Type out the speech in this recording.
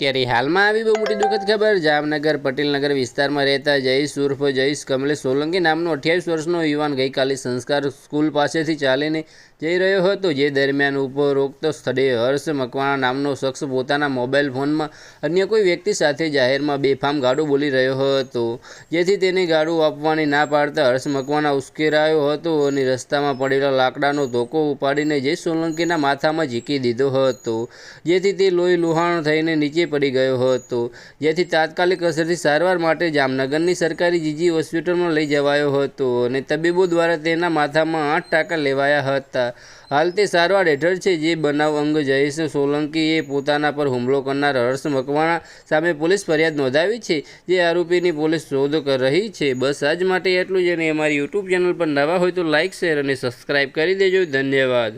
ત્યારે હાલમાં આવી બહુ મોટી દુઃખદ ખબર. જામનગર, પટેલનગર વિસ્તારમાં રહેતા જયેશ ઉર્ફ, જયેશ કમલેશ સોલંકી નામનો અઠ્યાવીસ વર્ષનો યુવાન ગઈકાલે સંસ્કાર સ્કૂલ પાસેથી ચાલીને જઈ રહ્યો હતો, જે દરમિયાન ઉપરોક્ત સ્થળે હર્ષ મકવાણા નામનો શખ્સ પોતાના મોબાઈલ ફોનમાં અન્ય કોઈ વ્યક્તિ સાથે જાહેરમાં બેફામ ગાડું બોલી રહ્યો હતો. જેથી તેને ગાડું આપવાની ના પાડતા હર્ષ મકવાણા ઉશ્કેરાયો હતો અને રસ્તામાં પડેલા લાકડાનો ધોકો ઉપાડીને જય સોલંકીના માથામાં ઝીકી દીધો હતો. જેથી તે લોહી લુહાણ થઈને નીચે પડી ગયો હતો. જેથી તાત્કાલિક અસરથી સારવાર માટે જામનગરની સરકારી જીજી હોસ્પિટલમાં લઈ જવાયો હતો અને તબીબો દ્વારા તેના માથામાં આઠ ટાંકા લેવાયા હતા. હાલ તે સારવાર હેઠળ છે. જે બનાવ અંગ જયેશ સોલંકીએ પોતાના પર હુમલો કરનાર હર્ષ મકવાણા સામે પોલીસ ફરિયાદ નોંધાવી છે. જે આરોપીની પોલીસ શોધ કરી રહી છે. બસ આજ માટે એટલું જ અને અમારી યુટ્યુબ ચેનલ પર નવા હોય તો લાઇક શેર અને સબસ્ક્રાઇબ કરી દેજો. ધન્યવાદ.